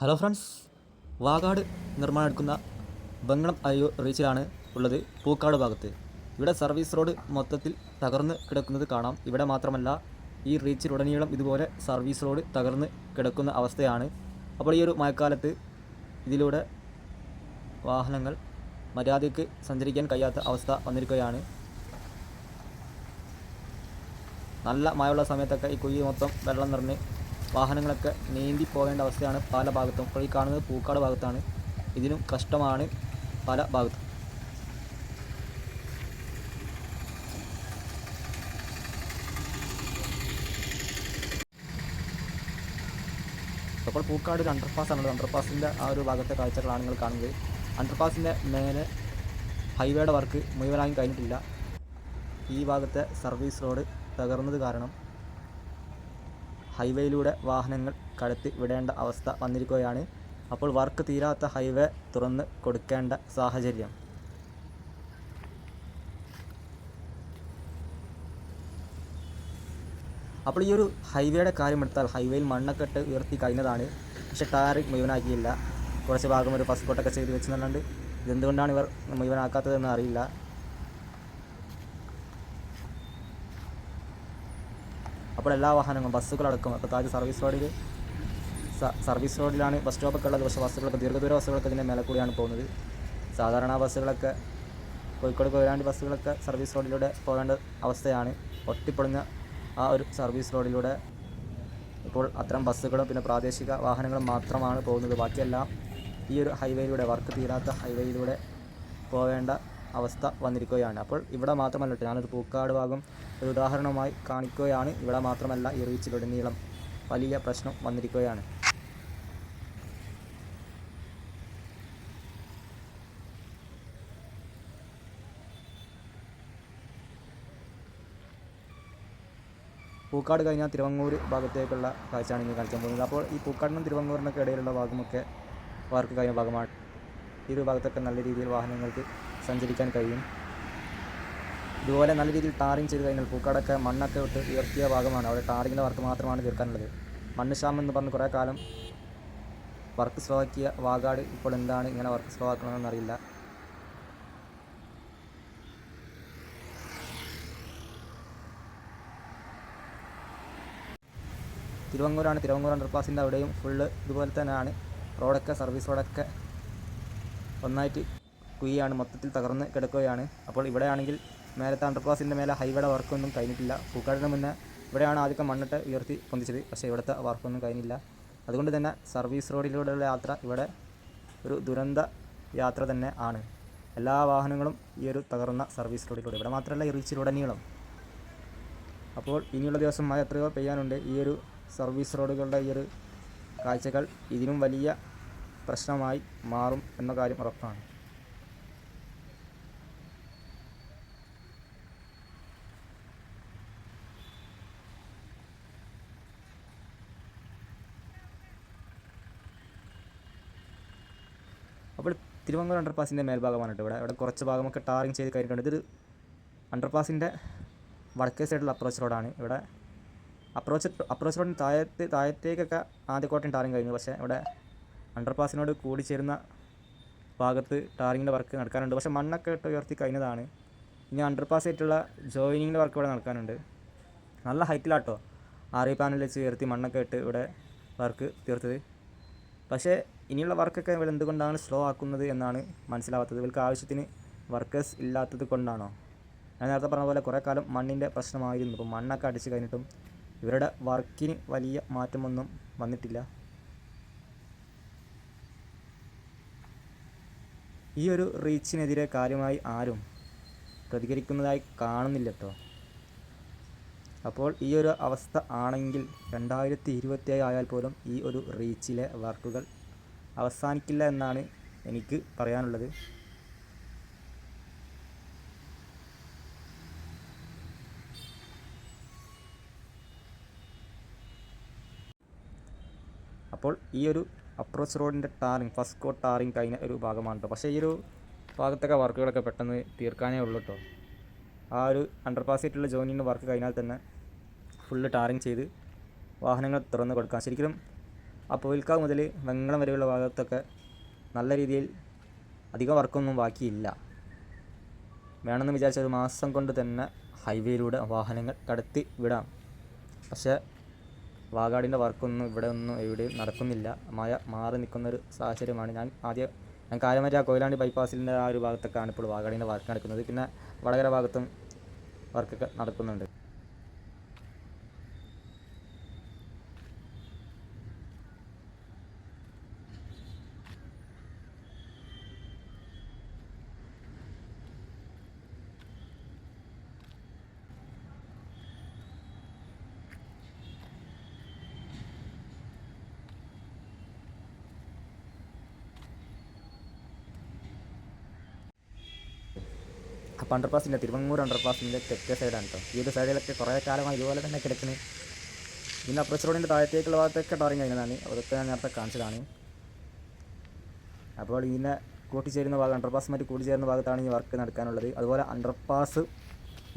Hello friends വാഗാട് നിർമ്മാണം എടുക്കുന്ന ബംഗളം അയ്യോ റീച്ചിലാണ് ഉള്ളത് പൂക്കാട് ഭാഗത്ത്. ഇവിടെ സർവീസ് റോഡ് മൊത്തത്തിൽ തകർന്ന് കിടക്കുന്നത് കാണാം. ഇവിടെ മാത്രമല്ല ഈ റീച്ചിലുടനീളം ഇതുപോലെ സർവീസ് റോഡ് തകർന്ന് കിടക്കുന്ന അവസ്ഥയാണ്. അപ്പോൾ ഈ ഒരു മഴക്കാലത്ത് ഇതിലൂടെ വാഹനങ്ങൾ മര്യാദയ്ക്ക് സഞ്ചരിക്കാൻ കഴിയാത്ത അവസ്ഥ വന്നിരിക്കുകയാണ്. നല്ല മഴയുള്ള സമയത്തൊക്കെ ഈ കുഴി മൊത്തം വെള്ളം നിറഞ്ഞ് വാഹനങ്ങളൊക്കെ നീന്തി പോകേണ്ട അവസ്ഥയാണ് പല ഭാഗത്തും. ഇപ്പോൾ ഈ കാണുന്നത് പൂക്കാട് ഭാഗത്താണ്. ഇതിനും കഷ്ടമാണ് പല ഭാഗത്തും. അപ്പോൾ പൂക്കാട് ഒരു അണ്ടർപാസ് ആണ്. അണ്ടർപാസിന്റെ ആ ഒരു ഭാഗത്തെ കാഴ്ചകളാണ് നിങ്ങൾ കാണുന്നത്. അണ്ടർപാസിന്റെ മേലെ ഹൈവേയുടെ വർക്ക് മുഴുവനായും കഴിഞ്ഞിട്ടില്ല. ഈ ഭാഗത്തെ സർവീസ് റോഡ് തകർന്നത് കാരണം ഹൈവേയിലൂടെ വാഹനങ്ങൾ കടത്തി വിടേണ്ട അവസ്ഥ വന്നിരിക്കുകയാണ്. അപ്പോൾ വർക്ക് തീരാത്ത ഹൈവേ തുറന്ന് കൊടുക്കേണ്ട സാഹചര്യം. അപ്പോൾ ഈ ഒരു ഹൈവേയുടെ കാര്യം എടുത്താൽ ഹൈവേയിൽ മണ്ണൊക്കെ ഇട്ട് ഉയർത്തി കഴിഞ്ഞതാണ്. പക്ഷെ ടയർ മുഴുവനാക്കിയില്ല. കുറച്ച് ഭാഗം ഒരു ഫസ്റ്റ് കോട്ടൊക്കെ ചെയ്ത് വെച്ചിട്ടുണ്ട് ഇതെന്തുകൊണ്ടാണ് ഇവർ മുഴുവനാക്കാത്തതെന്ന് അറിയില്ല. അപ്പോൾ എല്ലാ വാഹനങ്ങളും ബസ്സുകളടക്കം ഇപ്പോൾ താജ് സർവീസ് റോഡിൽ സർവീസ് റോഡിലാണ് ബസ് സ്റ്റോപ്പൊക്കെ ഉള്ളത് പക്ഷേ ബസ്സുകളൊക്കെ ദീർഘദൂര ബസ്സുകളൊക്കെ ഇതിന്റെ മേലെ കൂടിയാണ് പോകുന്നത്. സാധാരണ ബസ്സുകളൊക്കെ കോഴിക്കോട് കൊയിലാണ്ടി ബസ്സുകളൊക്കെ സർവീസ് റോഡിലൂടെ പോകേണ്ട അവസ്ഥയാണ്. ഒട്ടിപ്പൊളിഞ്ഞ ആ ഒരു സർവീസ് റോഡിലൂടെ ഇപ്പോൾ അത്തരം ബസ്സുകളും പിന്നെ പ്രാദേശിക വാഹനങ്ങളും മാത്രമാണ് പോകുന്നത്. ബാക്കിയെല്ലാം ഈ ഒരു ഹൈവേയിലൂടെ വർക്ക് തീരാത്ത ഹൈവേയിലൂടെ പോവേണ്ട അവസ്ഥ വന്നിരിക്കുകയാണ്. അപ്പോൾ ഇവിടെ മാത്രമല്ല കേട്ടോ ഞാനൊരു പൂക്കാട് ഭാഗം ഒരു ഉദാഹരണമായി കാണിക്കുകയാണ്. ഇവിടെ മാത്രമല്ല ഈ റീച്ചിലുടനീളം വലിയ പ്രശ്നം വന്നിരിക്കുകയാണ്. പൂക്കാട് കഴിഞ്ഞാൽ തിരുവങ്ങൂർ ഭാഗത്തേക്കുള്ള കാഴ്ചയാണ് ഇനി കാണിക്കാൻ പോകുന്നത്. അപ്പോൾ ഈ പൂക്കാടിനും തിരുവങ്ങൂരിനൊക്കെ ഇടയിലുള്ള ഭാഗമൊക്കെ വർക്ക് കഴിഞ്ഞ ഭാഗമാണ്. ഈ ഒരു ഭാഗത്തൊക്കെ നല്ല രീതിയിൽ വാഹനങ്ങൾക്ക് സഞ്ചരിക്കാൻ കഴിയും. ഇതുപോലെ നല്ല രീതിയിൽ ടാറിങ് ചെയ്ത് കഴിഞ്ഞാൽ പൂക്കാടൊക്കെ മണ്ണൊക്കെ ഇട്ട് ഉയർത്തിയ ഭാഗമാണ്. അവിടെ ടാറിങ്ങിന്റെ വർക്ക് മാത്രമാണ് തീർക്കാനുള്ളത്. മണ്ണ് എന്ന് പറഞ്ഞ് കുറേ കാലം വർക്ക് സ്ലോവാക്കിയ വാഗാട് ഇപ്പോൾ എന്താണ് ഇങ്ങനെ വർക്ക് സ്ലോ ആക്കണമെന്ന് അറിയില്ല. തിരുവങ്ങൂരാണ് തിരുവങ്ങൂർ അണ്ടർപാസിന്റെ അവിടെയും ഫുള്ള് ഇതുപോലെ തന്നെയാണ്. റോഡൊക്കെ സർവീസ് റോഡൊക്കെ ഒന്നായിട്ട് കുഴിയാണ് മൊത്തത്തിൽ തകർന്ന് കിടക്കുകയാണ്. അപ്പോൾ ഇവിടെയാണെങ്കിൽ മേലത്തെ അണ്ടർപാസിന്റെ മേലെ ഹൈവേയുടെ വർക്കൊന്നും കഴിഞ്ഞിട്ടില്ല. പൂക്കാടിന് മുന്നേ ഇവിടെയാണ് ആദ്യം മണ്ണിട്ട് ഉയർത്തി പൊന്തിച്ചത്. പക്ഷേ ഇവിടുത്തെ വർക്കൊന്നും കഴിഞ്ഞില്ല. അതുകൊണ്ട് തന്നെ സർവീസ് റോഡിലൂടെയുള്ള യാത്ര ഇവിടെ ഒരു ദുരന്ത യാത്ര തന്നെ ആണ്. എല്ലാ വാഹനങ്ങളും ഈ ഒരു തകർന്ന സർവീസ് റോഡിലൂടെ ഇവിടെ മാത്രമല്ല ഈ റീച്ചിലുടനീളം അപ്പോൾ ഇനിയുള്ള ദിവസം മഴ എത്രയോ പെയ്യാനുണ്ട് ഈ ഒരു സർവീസ് റോഡുകളുടെ ഈ ഒരു കാഴ്ചകൾ. ഇതിനും വലിയ പ്രശ്നമായി മാറും എന്ന കാര്യം ഉറപ്പാണ്. തിരുവങ്ങൂർ അണ്ടർപാസിന്റെ മേൽഭാഗമാണ് കേട്ടോ ഇവിടെ. ഇവിടെ കുറച്ച് ഭാഗമൊക്കെ ടാറിങ് ചെയ്ത് കഴിഞ്ഞിട്ടുണ്ട് ഇതൊരു അണ്ടർപാസിന്റെ വടക്കേ സൈഡിലുള്ള അപ്രോച്ച് റോഡാണ് ഇവിടെ അപ്രോച്ച് അപ്രോച്ച് റോഡിന് താഴത്ത് താഴത്തേക്കൊക്കെ ആദ്യക്കോട്ടയും ടാറിങ് കഴിഞ്ഞു. പക്ഷേ ഇവിടെ അണ്ടർപാസിനോട് കൂടി ചേരുന്ന ഭാഗത്ത് ടാറിങ്ങിന്റെ വർക്ക് നടക്കാനുണ്ട്. പക്ഷേ മണ്ണൊക്കെ ഇട്ട് ഉയർത്തി കഴിഞ്ഞതാണ്. ഇനി അണ്ടർപാസ് ആയിട്ടുള്ള ജോയിനിങ്ങിന്റെ വർക്ക് ഇവിടെ നടക്കാനുണ്ട്. നല്ല ഹൈറ്റിലാട്ടോ ആറി പാനൽ വെച്ച് ഉയർത്തി മണ്ണൊക്കെ ഇട്ട് ഇവിടെ വർക്ക് തീർത്തത്. പക്ഷേ ഇനിയുള്ള വർക്കൊക്കെ ഇവർ എന്തുകൊണ്ടാണ് സ്ലോ ആക്കുന്നത് എന്നാണ് മനസ്സിലാവാത്തത്. ഇവർക്ക് ആവശ്യത്തിന് വർക്കേഴ്സ് ഇല്ലാത്തത് കൊണ്ടാണോ? ഞാൻ നേരത്തെ പറഞ്ഞ പോലെ കുറേ കാലം മണ്ണിന്റെ പ്രശ്നമായിരുന്നു. അപ്പം മണ്ണൊക്കെ അടിച്ച് കഴിഞ്ഞിട്ടും ഇവരുടെ വർക്കിന് വലിയ മാറ്റമൊന്നും വന്നിട്ടില്ല. ഈ ഒരു റീച്ചിനെതിരെ കാര്യമായി ആരും പ്രതികരിക്കുന്നതായി കാണുന്നില്ല കേട്ടോ അപ്പോൾ ഈ ഒരു അവസ്ഥ ആണെങ്കിൽ രണ്ടായിരത്തി ഇരുപത്തിയേഴ് ആയാൽ പോലും ഈ ഒരു റീച്ചിലെ വർക്കുകൾ അവസാനിക്കില്ല എന്നാണ് എനിക്ക് പറയാനുള്ളത്. അപ്പോൾ ഈ ഒരു അപ്രോച്ച് റോഡിന്റെ ടാറിങ് ഫസ്റ്റ് കോട്ട് ടാറിങ് കഴിഞ്ഞ ഒരു ഭാഗമാണ് കേട്ടോ പക്ഷേ ഈ ഒരു ഭാഗത്തൊക്കെ വർക്കുകളൊക്കെ പെട്ടെന്ന് തീർക്കാനേ ഉള്ളൂ കേട്ടോ ആ ഒരു അണ്ടർപാസ് ആയിട്ടുള്ള ജോയിനിന്റെ വർക്ക് കഴിഞ്ഞാൽ തന്നെ ഫുള്ള് ടാറിങ് ചെയ്ത് വാഹനങ്ങൾ തുറന്ന് കൊടുക്കാം. ശരിക്കും ആ പോയിൽക്കാവ് മുതൽ വെങ്ങളം വരെയുള്ള ഭാഗത്തൊക്കെ നല്ല രീതിയിൽ അധികം വർക്കൊന്നും ബാക്കിയില്ല. വേണമെന്ന് വിചാരിച്ച ഒരു മാസം കൊണ്ട് തന്നെ ഹൈവേയിലൂടെ വാഹനങ്ങൾ കടത്തി വിടാം. പക്ഷേ വാഗാടിന്റെ വർക്കൊന്നും ഇവിടെ ഒന്നും എവിടെയും നടക്കുന്നില്ല. മഴ മാറി നിൽക്കുന്നൊരു സാഹചര്യമാണ് ഞാൻ ആദ്യം ഞാൻ കാര്യമായിട്ട് ആ കൊയിലാണ്ടി ബൈപ്പാസിന്റെ ആ ഒരു ഭാഗത്തൊക്കെയാണ് ഇപ്പോൾ വാഗാടിന്റെ വർക്ക് നടക്കുന്നത്. പിന്നെ വടകര ഭാഗത്തും വർക്കൊക്കെ നടക്കുന്നുണ്ട്. അപ്പോൾ അണ്ടർപാസിന്റെ തിരുവങ്ങൂർ അണ്ടർപാസിന്റെ തെക്കേ സൈഡാണ് കേട്ടോ ഈ ഒരു സൈഡിലൊക്കെ കുറേ കാലമായി ഇതുപോലെ തന്നെ കിടക്കുന്നത് പിന്നെ അപ്രോച്ച് റോഡിന്റെ താഴത്തേക്കുള്ള ഭാഗത്തൊക്കെ ടാറിങ് കഴിഞ്ഞതാണ്. അതൊക്കെ ഞാൻ നേരത്തെ കാണിച്ചതാണ്. അപ്പോൾ ഇതിനെ കൂട്ടിച്ചേരുന്ന ഭാഗം അണ്ടർപാസ് മറ്റ് കൂട്ടിച്ചേരുന്ന ഭാഗത്താണ് ഈ വർക്ക് നടക്കാനുള്ളത്. അതുപോലെ അണ്ടർപാസ്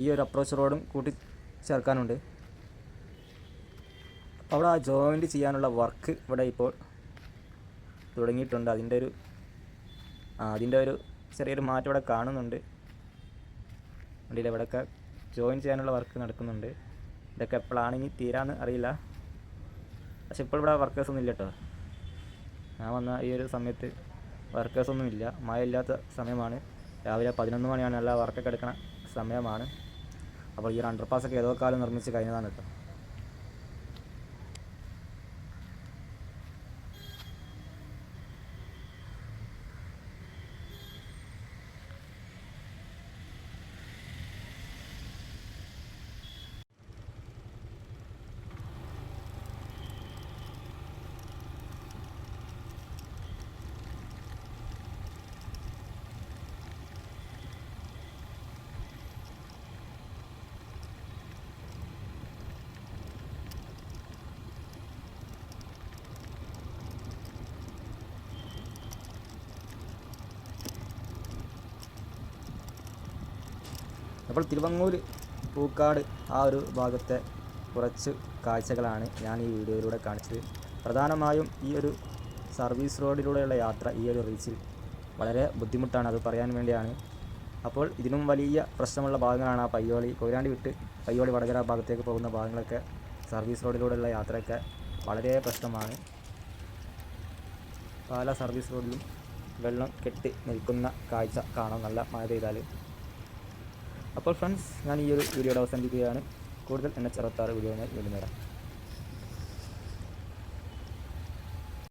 ഈ ഒരു അപ്രോച്ച് റോഡും കൂട്ടി ചേർക്കാനുണ്ട് അപ്പോൾ അവിടെ ആ ജോയിന്റ് ചെയ്യാനുള്ള വർക്ക് ഇവിടെ ഇപ്പോൾ തുടങ്ങിയിട്ടുണ്ട്. അതിന്റെ ഒരു അതിന്റെ ഒരു ചെറിയൊരു മാറ്റം ഇവിടെ കാണുന്നുണ്ട്. വണ്ടിയിൽ ഇവിടെയൊക്കെ ജോയിൻ ചെയ്യാനുള്ള വർക്ക് നടക്കുന്നുണ്ട്. ഇതൊക്കെ എപ്പോഴാണ് ഇനി തീരാന്ന് അറിയില്ല. പക്ഷെ ഇപ്പോൾ ഇവിടെ വർക്കേഴ്സ് ഒന്നും ഇല്ല കേട്ടോ. ഞാൻ വന്ന ഈ ഒരു സമയത്ത് വർക്കേഴ്സ് ഒന്നും ഇല്ല. മഴ ഇല്ലാത്ത സമയമാണ്. രാവിലെ പതിനൊന്ന് മണിയാണ് എല്ലാ വർക്കൊക്കെ എടുക്കണ സമയമാണ്. അപ്പോൾ ഈ ഒരു അണ്ടർപാസ് ഒക്കെ ഏതോ കാലം നിർമ്മിച്ച് കഴിഞ്ഞതാണ് കേട്ടോ. അപ്പോൾ തിരുവങ്ങൂർ പൂക്കാട് ആ ഒരു ഭാഗത്തെ കുറച്ച് കാഴ്ചകളാണ് ഞാൻ ഈ വീഡിയോയിലൂടെ കാണിച്ചത്. പ്രധാനമായും ഈ ഒരു സർവീസ് റോഡിലൂടെയുള്ള യാത്ര ഈ ഒരു റീച്ചിൽ വളരെ ബുദ്ധിമുട്ടാണ് അത് പറയാൻ വേണ്ടിയാണ്. അപ്പോൾ ഇതിനും വലിയ പ്രശ്നമുള്ള ഭാഗങ്ങളാണ് ആ പയ്യോളി കൊയിലാണ്ടി വിട്ട് പയ്യോളി വടകര ഭാഗത്തേക്ക് പോകുന്ന ഭാഗങ്ങളൊക്കെ സർവീസ് റോഡിലൂടെയുള്ള യാത്രയൊക്കെ വളരെ പ്രശ്നമാണ്. പല സർവീസ് റോഡിലും വെള്ളം കെട്ടി നിൽക്കുന്ന കാഴ്ച കാണാം നല്ല മഴ പെയ്താൽ അപ്പോൾ ഫ്രണ്ട്സ് ഞാൻ ഈ ഒരു വീഡിയോയുടെ അവസാനിപ്പിക്കുകയാണ്. കൂടുതൽ എന്നെ അറുപത്താറ് വീഡിയോ വീണ്ടും വരാം.